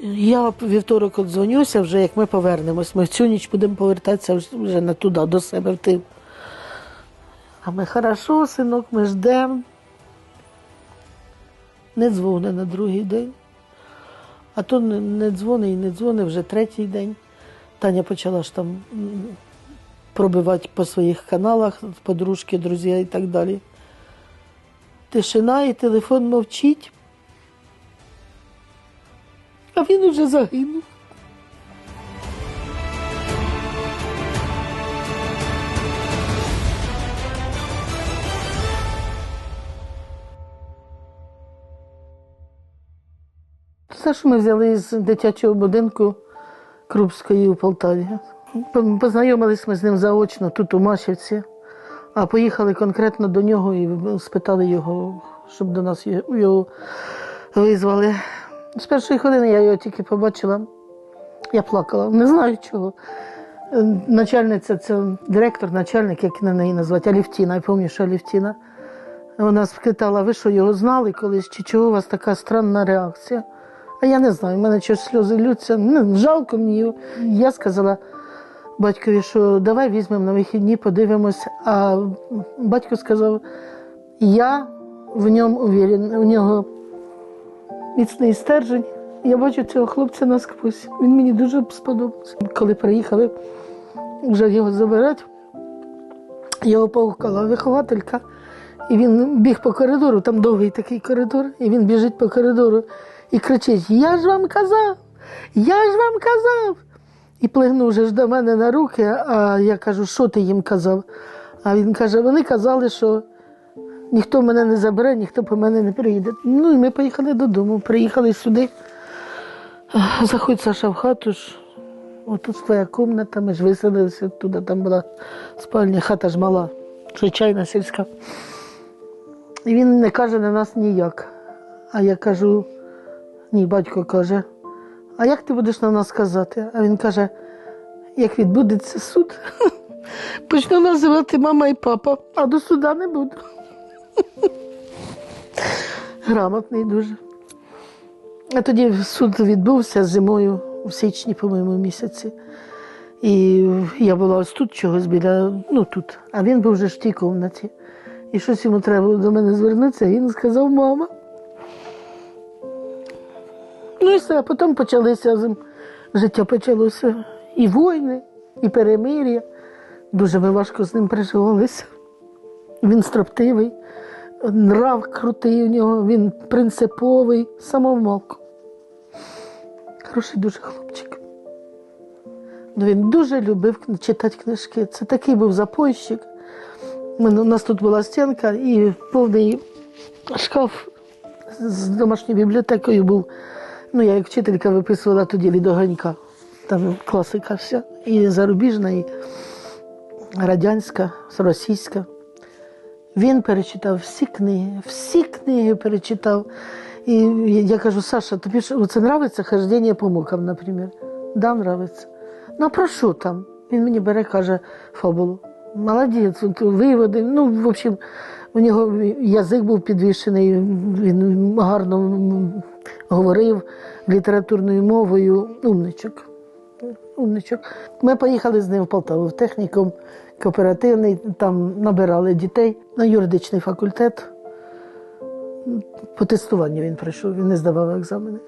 Я вівторок от дзвонюся вже, як ми повернемось. Ми в цю ніч будемо повертатися вже- не туди, до себе в тим. А ми хорошо, синок, ми ждемо. Не дзвони на другий день. А то не дзвони і не дзвони вже третій день. Таня почала ж там пробивати по своїх каналах, подружки, друзі і так далі. Тишина і телефон мовчить. А він уже загинув. Все, що ми взяли з дитячого будинку Крупської у Полтаві. Познайомились ми з ним заочно тут, у Машівці, а поїхали конкретно до нього і спитали його, щоб до нас його визвали. З першої хвилини я його тільки побачила. Я плакала, не знаю чого. Е, Начальниця, це директор, начальник, як на неї назвати, Алівтіна, я пам'ятаю, що Алівтіна. Вона спитала, ви що його знали колись, чи чого у вас така странна реакція? А я не знаю, в мене щось сльози лються, ну, жалко мені його. Я сказала батькові, що давай візьмемо на вихідні, подивимось. А батько сказав, я в ньому уверен, у нього міцний стержень. Я бачу цього хлопця насквозь. Він мені дуже сподобався. Коли приїхали вже його забирати, його погукала вихователька, і він біг по коридору, там довгий такий коридор, і він біжить по коридору і кричить: Я ж вам казав, я ж вам казав. І плигнув вже ж до мене на руки, а я кажу, що ти їм казав? А він каже: вони казали, що ніхто мене не забере, ніхто по мене не приїде. Ну і ми поїхали додому, приїхали сюди. Заходь Саша в хату ж. Отут твоя кімната, ми ж виселилися туди, там була спальня, хата ж мала, звичайна сільська. І він не каже на нас ніяк. А я кажу, ні, батько каже, а як ти будеш на нас казати? А він каже, як відбудеться суд, почну називати мама і папа, а до суда не буду. Грамотний дуже. А тоді суд відбувся зимою в січні, по-моєму, місяці. І я була ось тут чогось біля, ну тут, а він був вже в тій кімнаті. І щось йому треба було до мене звернутися, і він сказав, мама. Ну і все, а потім почалися життя почалося. І війни, і перемир'я. Дуже ми важко з ним переживалися. Він строптивий, нрав крутий у нього, він принциповий, самовмалку. Хороший дуже хлопчик. Ну, він дуже любив читати книжки. Це такий був запойщик. У нас тут була стінка і повний шкаф з домашньою бібліотекою був. Ну, я як вчителька виписувала тоді від огонька. Там класика вся. І зарубіжна, і радянська, російська. Він перечитав всі книги, всі книги перечитав. І я кажу, Саша, тобі ж це нравиться хождення по мукам, наприклад? Да, нравиться. Ну, про що там? Він мені бере, каже, фабулу. Молодець, виводи. Ну, в общем, у нього язик був підвішений, він гарно говорив літературною мовою. Умничок. Умничок. Ми поїхали з ним в Полтаву в технікум кооперативний, там набирали дітей на юридичний факультет. По тестуванню він пройшов, він не здавав екзамени.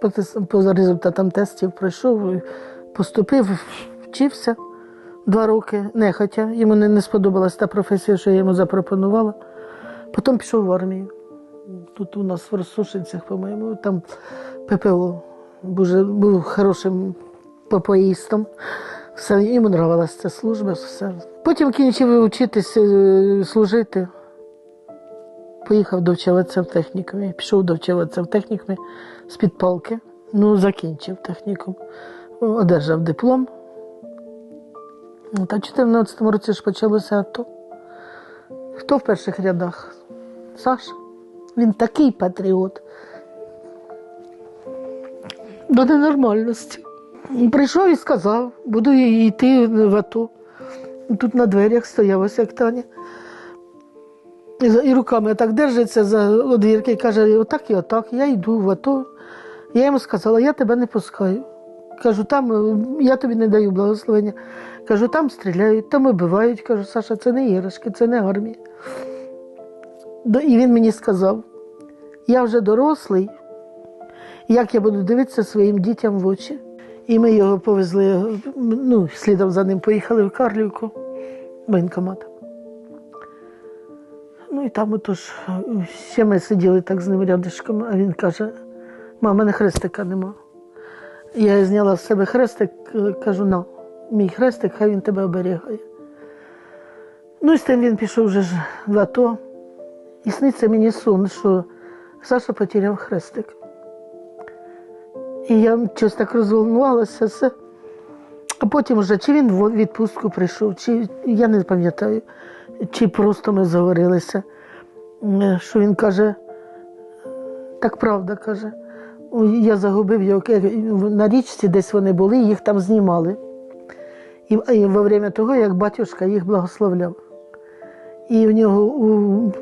По, тес- по результатам тестів пройшов, поступив, вчився два роки, нехотя. Йому не, не сподобалась та професія, що я йому запропонувала. Потім пішов в армію. Тут у нас в Росошинцях, по-моєму, там ППО був хорошим попоїстом. Все, йому нравилася ця служба. Все. Потім кінчив вчитися е, служити. Поїхав довчуватися в технікумі. Пішов довчуватися в технікумі з підпалки. Ну, закінчив технікум. Одержав диплом. Та в 2014 році ж почалося АТО. Хто в перших рядах? Саша. Він такий патріот. До ненормальності. Прийшов і сказав, буду йти в АТО. Тут на дверях стояв ось як Таня. І, руками так держиться за одвірки і каже, отак і отак, я йду в АТО. Я йому сказала, я тебе не пускаю. Кажу, там я тобі не даю благословення. Кажу, там стріляють, там вибивають. Кажу, Саша, це не іграшки, це не армія. І він мені сказав: я вже дорослий, як я буду дивитися своїм дітям в очі. І ми його повезли, ну, слідом за ним поїхали в Карлівку, воєнкомат. Ну і там отож, ще ми сиділи так з ним рядишком, а він каже: мама, мене хрестика нема. Я зняла з себе хрестик, кажу, на, мій хрестик, хай він тебе оберігає. Ну і з тим він пішов вже ж в АТО. І сниться мені сон, що Саша потеряв хрестик. І я щось так розволнувалася все. А потім вже чи він в відпустку прийшов, чи я не пам'ятаю, чи просто ми заговорилися, що він каже, так правда каже. Я загубив його на річці, десь вони були, їх там знімали. І, і во время того, як батюшка їх благословляв. І в нього у,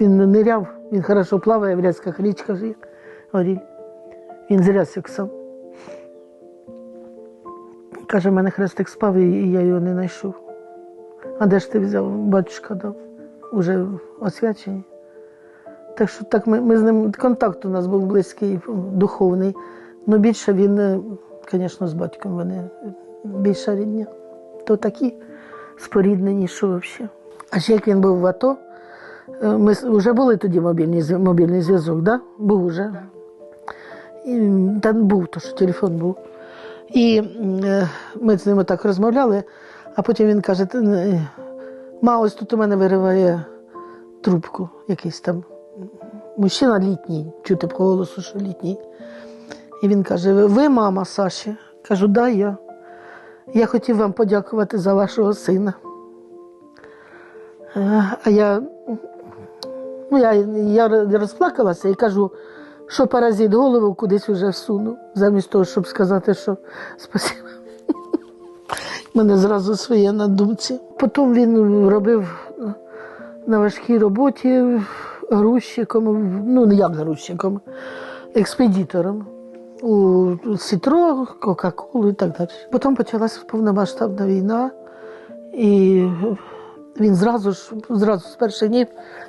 він ниряв, він хорошо плаває в рязках є, горіль. Він з рязок сам. Каже, в мене хрестик спав, і я його не знайшов. А де ж ти взяв? Батюшка дав, уже освячені. Так що так ми, ми з ним контакт у нас був близький, духовний. Ну більше він, звісно, з батьком вони більша рідня. То такі споріднені, що взагалі. А ще як він був в АТО, е, ми вже були тоді мобільний, мобільний зв'язок, да? Був уже. І, та був, то що телефон був. І е, ми з ним так розмовляли, а потім він каже: «Ти, е, ма, ось тут у мене вириває трубку якийсь там мужчина літній, чути по голосу, що літній. І він каже: Ви мама Саші? Кажу, да, я. Я хотів вам подякувати за вашого сина. Е, А я, ну, я, я розплакалася і кажу, що паразит голову кудись вже всунув, замість того, щоб сказати, що спасибо. Мене зразу своє на думці. Потім він робив на важкій роботі грузчиком, ну не як грузчиком, експедитором у Сітро, Кока-Колу і так далі. Потім почалася повномасштабна війна, і він зразу ж зразу з перших днів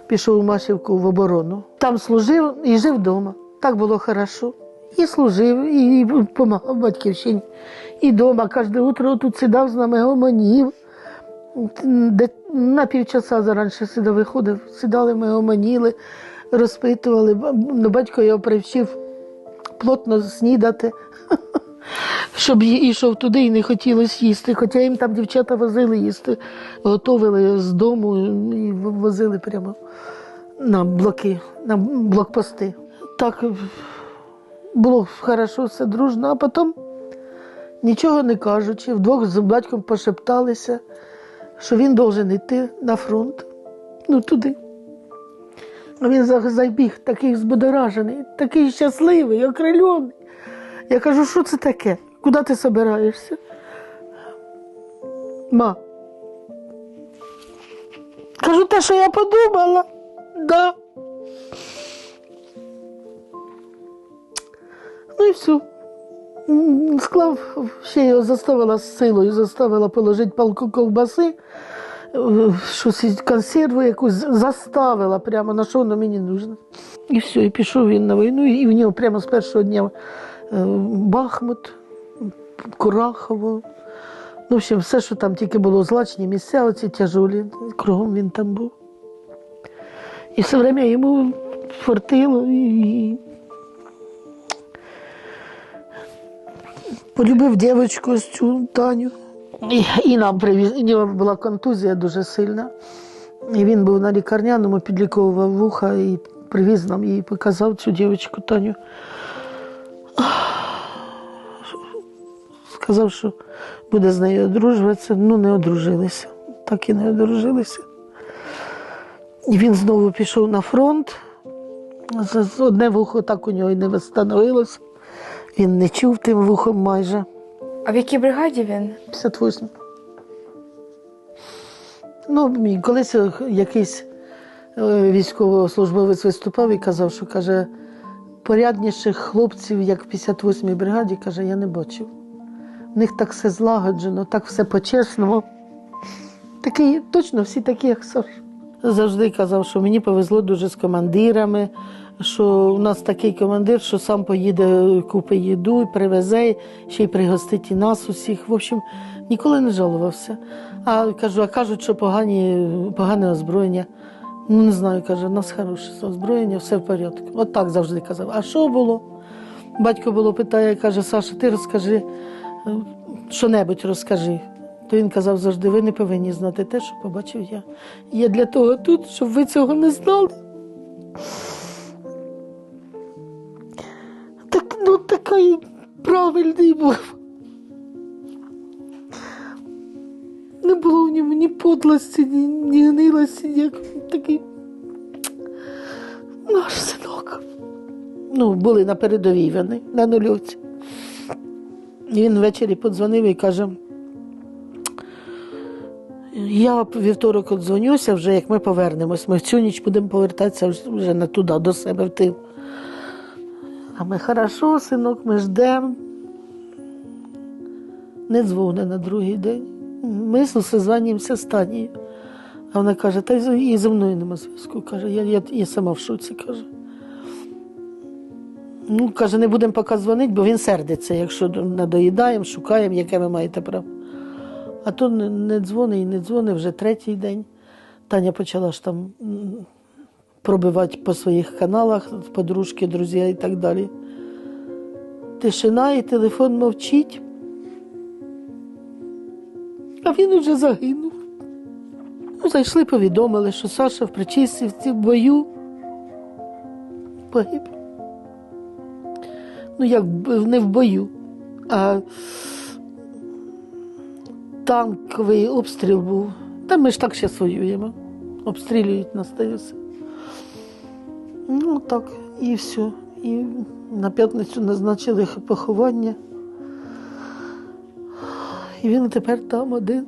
пішов у Машівку в оборону. Там служив і жив вдома. Так було хорошо. І служив, і допомагав батьківщині. І вдома кожне утро тут сідав з нами гомонів. На півчаса заранше сюди виходив, сідали ми гомоніли, розпитували. Ну, батько його привчив плотно снідати, щоб йшов туди і не хотілося їсти. Хоча їм там дівчата возили їсти, готовили з дому і возили прямо на блоки, на блокпости. Так було хорошо, все дружно, а потім, нічого не кажучи, вдвох з батьком пошепталися, що він должен йти на фронт, ну туди. А Він забіг такий збудоражений, такий щасливий, окрильоний. Я кажу, що це таке? Куди ти собираєшся? Ма. Кажу, те, що я подумала. Да. Все. Склав, ще його заставила з силою, заставила положити палку ковбаси, щось консерву якусь заставила прямо, на що воно мені нужно. І все, і пішов він на війну, і в нього прямо з першого дня е, Бахмут, Курахово. Ну, в общем, все, що там тільки було злачні місця, оці тяжолі, кругом він там був. І все время йому фартило і. Полюбив дівчинку цю Таню. І, і нам привіз. У нього була контузія дуже сильна. І він був на лікарняному, підліковував вуха і привіз нам її, показав цю дівчинку Таню. Сказав, що буде з нею одружуватися. Ну, не одружилися. Так і не одружилися. І він знову пішов на фронт. Одне вухо так у нього і не встановилось. Він не чув тим вухом майже. А в якій бригаді він? 58. Ну, колись е, якийсь е, військовослужбовець виступав і казав, що каже, порядніших хлопців, як в 58-й бригаді, каже, я не бачив. В них так все злагоджено, так все по-чесному. Такі, точно всі такі, як Саш. Завжди казав, що мені повезло дуже з командирами, що у нас такий командир, що сам поїде, купить їду, привезе, ще й пригостить і нас усіх. В общем, ніколи не жалувався. А кажу, а кажуть, що погані, погане озброєння. Ну, не знаю, каже, у нас хороше озброєння, все в порядку. От так завжди казав. А що було? Батько було питає, каже, Саша, ти розкажи, е, що-небудь розкажи. То він казав завжди, ви не повинні знати те, що побачив я. Я для того тут, щоб ви цього не знали. Ну правильний був. Не було в ньому ні подлості, ні, ні гнилості, як такий наш синок. Ну, були на передовій вони, на нульовці. Він ввечері подзвонив і каже: я вівторок дзвонюся, вже як ми повернемось. Ми в цю ніч будемо повертатися вже- не туди, до себе в тил. А ми хорошо, синок, ми ждемо. Не дзвони на другий день. Ми созванюємося з Танією. А вона каже, та і зі мною нема зв'язку. Каже, я, я, я сама в шоці, каже. Ну, каже, не будемо поки дзвонити, бо він сердиться, якщо надоїдаємо, шукаємо, яке ви маєте право. А то не, дзвони і не дзвони вже третій день. Таня почала ж там пробивати по своїх каналах, подружки, друзі і так далі. Тишина і телефон мовчить. А він уже загинув. Ну, зайшли, повідомили, що Саша в Причистівці в бою погиб. Ну, як не в бою, а танковий обстріл був. Та ми ж так зараз воюємо. Обстрілюють нас все. Ну, так, і все. І на п'ятницю назначили поховання. І він тепер там один.